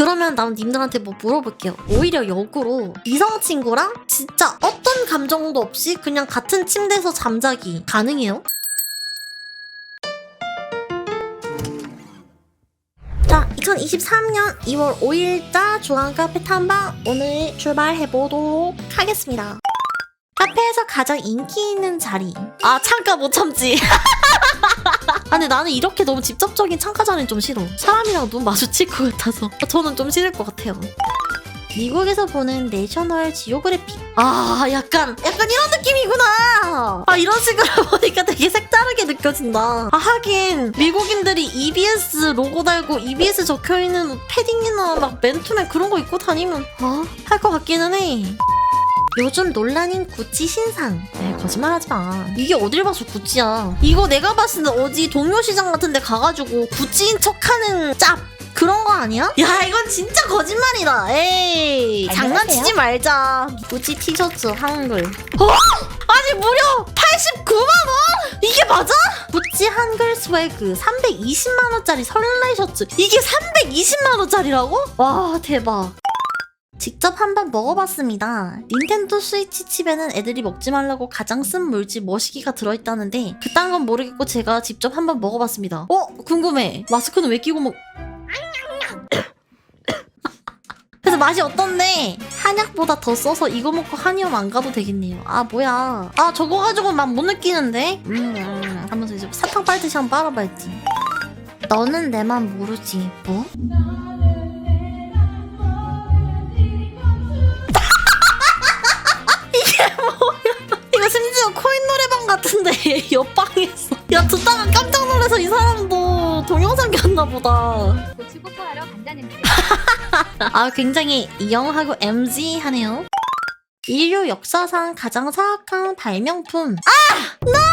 그러면 난 님들한테 뭐 물어볼게요. 오히려 역으로 이성 친구랑 진짜 어떤 감정도 없이 그냥 같은 침대에서 잠자기 가능해요? 자, 2023년 2월 5일자 중앙 카페 탐방 오늘 출발해보도록 하겠습니다. 카페에서 가장 인기 있는 자리. 아, 창가 못 참지. 아, 근데 나는 이렇게 너무 직접적인 창가 자리는 좀 싫어. 사람이랑 눈 마주칠 것 같아서. 저는 좀 싫을 것 같아요. 미국에서 보는 내셔널 지오그래픽. 아, 약간, 약간 이런 느낌이구나. 아, 이런 식으로 보니까 되게 색다르게 느껴진다. 아, 하긴, 미국인들이 EBS 로고 달고 EBS 적혀있는 패딩이나 막 맨투맨 그런 거 입고 다니면, 어? 할 것 같기는 해. 요즘 논란인 구찌 신상. 에 거짓말 하지 마. 이게 어딜 봐서 구찌야. 이거 내가 봤을 때 어디 동묘시장 같은 데 가가지고 구찌인 척 하는 짭. 그런 거 아니야? 야, 이건 진짜 거짓말이다. 에이. 장난치지 말자. 구찌 티셔츠 한글. 어? 아니, 무려 89만 원? 이게 맞아? 구찌 한글 스웨그 320만 원짜리 설날 셔츠. 이게 320만 원짜리라고? 와, 대박. 직접 한번 먹어봤습니다. 닌텐도 스위치 칩에는 애들이 먹지 말라고 가장 쓴 물질 머시기가 들어있다는데 그딴 건 모르겠고 제가 직접 한번 먹어봤습니다. 어? 궁금해. 마스크는 왜 끼고 먹... 그래서 맛이 어떤데? 한약보다 더 써서 이거 먹고 한의원 안 가도 되겠네요. 아 뭐야. 아 저거 가지고 맛못 느끼는데? 음, 음 하면서 이제 사탕 빨듯이 한번 빨아봐야지. 너는 내 맘 모르지 뭐? 코인 노래방 같은데 옆방에서 야 듣다가 깜짝 놀라서 이 사람도 동영상 켰나 보다 고추고포 하러 간다는데 아 굉장히 영하고 MG하네요 인류 역사상 가장 사악한 발명품 아! 나!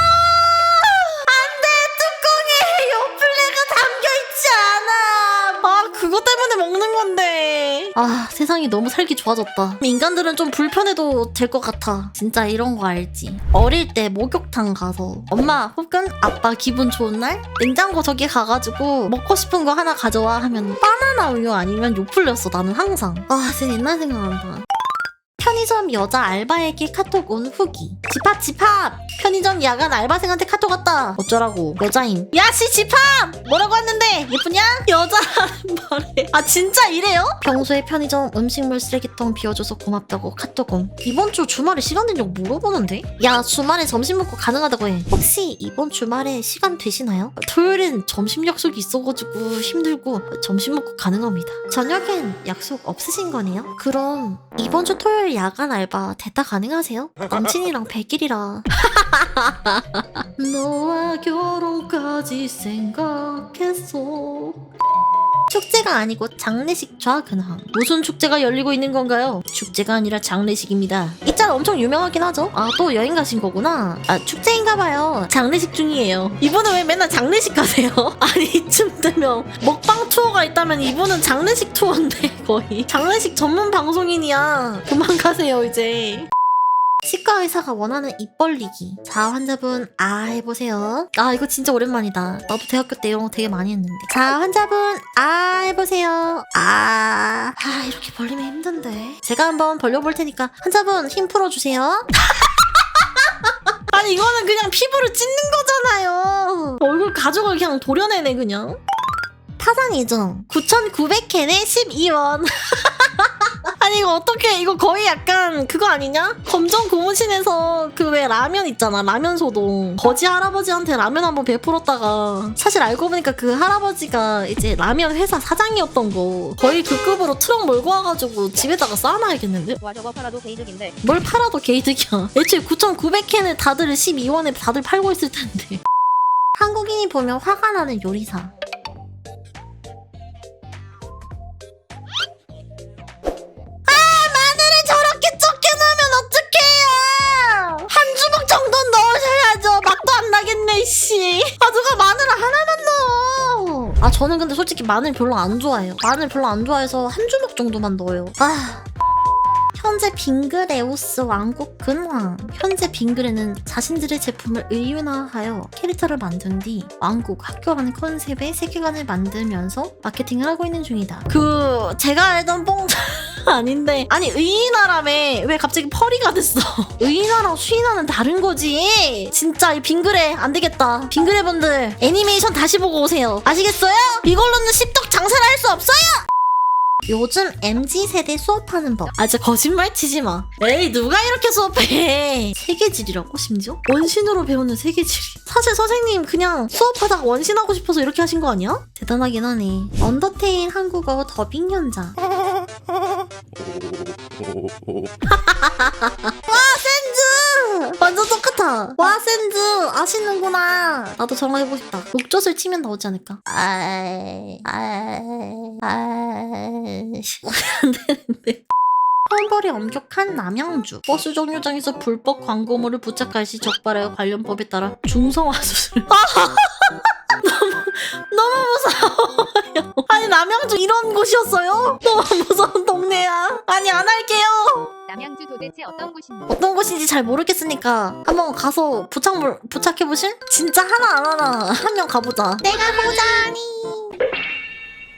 세상이 너무 살기 좋아졌다. 인간들은 좀 불편해도 될 것 같아. 진짜 이런 거 알지? 어릴 때 목욕탕 가서 엄마 혹은 아빠 기분 좋은 날 냉장고 저기 가가지고 먹고 싶은 거 하나 가져와 하면 바나나 우유 아니면 요플레였어 나는 항상. 아 진짜 옛날 생각난다 편의점 여자 알바에게 카톡 온 후기. 집합 집합! 편의점 야간 알바생한테 카톡 왔다. 어쩌라고. 여자임. 야씨 집합! 뭐라고 했는데? 예쁘냐? 여자라는 말에 아 진짜 이래요? 평소에 편의점 음식물 쓰레기통 비워줘서 고맙다고 카톡 옴 이번 주 주말에 시간 되냐고 물어보는데? 야 주말에 점심 먹고 가능하다고 해. 혹시 이번 주말에 시간 되시나요? 토요일엔 점심 약속이 있어가지고 힘들고 점심 먹고 가능합니다. 저녁엔 약속 없으신 거네요? 그럼 이번 주 토요일 야간 알바 대타 가능하세요? 남친이랑 100일이라 너와 결혼까지 생각했어 축제가 아니고 장례식 좌근황. 무슨 축제가 열리고 있는 건가요? 축제가 아니라 장례식입니다. 이 짤 엄청 유명하긴 하죠? 아 또 여행 가신 거구나. 아 축제인가봐요. 장례식 중이에요. 이분은 왜 맨날 장례식 가세요? 아니 이쯤 되면 먹방 투어가 있다면 이분은 장례식 투어인데 거의. 장례식 전문 방송인이야. 그만 가세요 이제 치과 의사가 원하는 입 벌리기. 자, 환자분, 아, 해보세요. 아, 이거 진짜 오랜만이다. 나도 대학교 때 이런 거 되게 많이 했는데. 자, 환자분, 아, 해보세요. 아, 아, 이렇게 벌리면 힘든데. 제가 한번 벌려볼 테니까, 환자분, 힘 풀어주세요. 아니, 이거는 그냥 피부를 찢는 거잖아요. 얼굴 가죽을 그냥 도려내네, 그냥. 타산 예정 9,900캔에 12원. 아니 이거 어떻게 이거 거의 약간 그거 아니냐? 검정 고무신에서 그 왜 라면 있잖아. 라면 소동. 거지 할아버지한테 라면 한번 베풀었다가 사실 알고 보니까 그 할아버지가 이제 라면 회사 사장이었던 거. 거의 그 급으로 트럭 몰고 와가지고 집에다가 쌓아놔야겠는데? 와 저거 팔아도 개이득인데. 뭘 팔아도 개이득이야. 애초에 9,900캔을 다들 12원에 다들 팔고 있을 텐데. 한국인이 보면 화가 나는 요리사 저는 근데 솔직히 마늘 별로 안 좋아해요. 마늘 별로 안 좋아해서 한 주먹 정도만 넣어요. 아. 현재 빙그레우스 왕국 근황. 현재 빙그레는 자신들의 제품을 의윤화하여 캐릭터를 만든 뒤 왕국 학교라는 컨셉의 세계관을 만들면서 마케팅을 하고 있는 중이다. 그 제가 알던 뽕 아닌데 아니 의인화라며 왜 갑자기 펄이가 됐어? 의인화랑 수인화는 다른 거지. 진짜 이 빙그레 안 되겠다. 빙그레 분들 애니메이션 다시 보고 오세요. 아시겠어요? 이걸로는 씹덕 장사를 할 수 없어요. 요즘 MZ 세대 수업하는 법. 아, 진짜 거짓말 치지 마. 에이, 누가 이렇게 수업해? 세계질이라고, 심지어? 원신으로 배우는 세계질. 사실 선생님 그냥 수업하다가 원신하고 싶어서 이렇게 하신 거 아니야? 대단하긴 하네. 언더테일 한국어 더빙 현 장. 센즈! 완전 똑같아. 와, 센즈! 아시는구나. 나도 저런 거 해보고 싶다. 녹젖을 치면 나오지 않을까? 아이, 아이, 아이. 안 되는데. 험벌이 엄격한 남양주. 버스 정류장에서 불법 광고물을 부착할 시 적발하여 관련 법에 따라 중성화 수술. 너무, 너무 무서워요. 아니, 남양주 이런 곳이었어요? 너무 무서운 동네야. 아니, 안 할게요. 남양주 도대체 어떤 곳인지 어떤 곳인지 잘 모르겠으니까 한번 가서 부착물 부착해 보실? 진짜 하나 안 하나 한 명 가보자. 내가 보자니.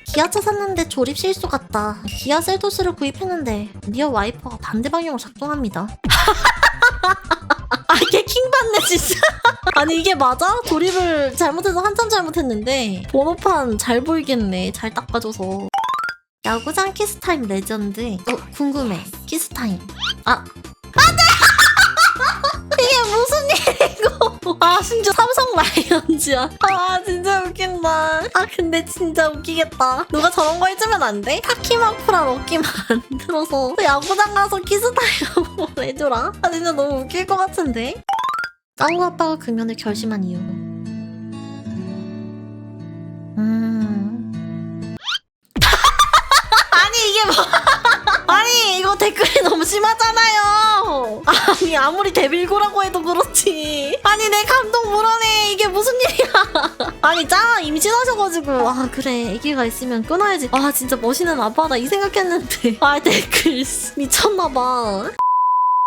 기아차 샀는데 조립 실수 같다. 기아 셀토스를 구입했는데 리어 와이퍼가 반대 방향으로 작동합니다. 아 이게 킹받네 진짜. 아니 이게 맞아? 조립을 잘못해서 한참 잘못했는데 번호판 잘 보이겠네. 잘 닦아줘서. 야구장 키스타임 레전드. 어 궁금해. 키스타임. 아 이게 일이고? 아 심지어 삼성 라이온즈야. 아 진짜 웃긴다. 아 근데 진짜 웃기겠다. 누가 저런 거 해주면 안 돼? 타키마쿠라 럭키 만들어서 야구장 가서 키스타임 해줘라. 아 진짜 너무 웃길 것 같은데. 짱구 아빠가 금연을 결심한 이유. 음. 아니 이게 뭐? 아니 이거 댓글이 너무 심하잖아 아무리 데빌고라고 해도 그렇지. 아니 내 감동 물어내 이게 무슨 일이야? 아니 짱 임신하셔가지고 아 그래 아기가 있으면 끊어야지. 아 진짜 멋있는 아빠다 이 생각했는데 아 댓글 미쳤나봐.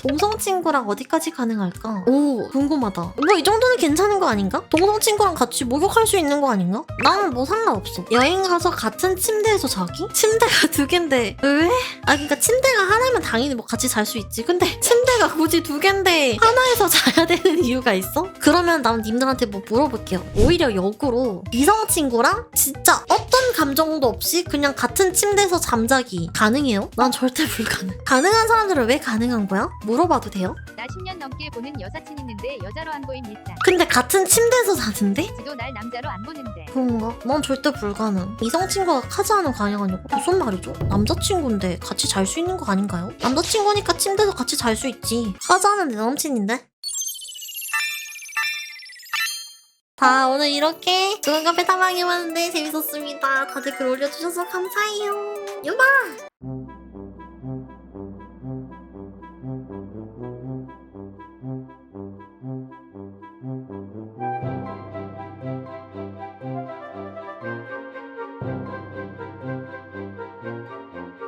동성 친구랑 어디까지 가능할까? 오 궁금하다. 뭐 이 정도는 괜찮은 거 아닌가? 동성 친구랑 같이 목욕할 수 있는 거 아닌가? 나는 뭐 상관없어. 여행 가서 같은 침대에서 자기? 침대가 두 갠데 왜? 아 그러니까 침대가 하나면 당연히 뭐 같이 잘 수 있지. 근데 침대가 굳이 두 갠데 하나에서 자야 되는 이유가 있어? 그러면 난 님들한테 뭐 물어볼게요. 오히려 역으로 이성 친구랑 진짜 어떤 감정도 없이 그냥 같은 침대에서 잠자기 가능해요? 난 절대 불가능. 가능한 사람들은 왜 가능한 거야? 물어봐도 돼요? 나 10년 넘게 보는 여사친 있는데 여자로 안 보임 일단 근데 같은 침대에서 자는데? 지도 날 남자로 안 보는데 그런가? 난 절대 불가능. 이성 친구가 카즈하는 가능하냐고? 무슨 말이죠? 남자친구인데 같이 잘 수 있는 거 아닌가요? 남자친구니까 침대에서 같이 잘 수 있지. 카즈하는 내 남친인데? 자, 오늘 이렇게 좋은 카페 탐방해봤는데 재밌었습니다. 다들 글 올려주셔서 감사해요. 유바!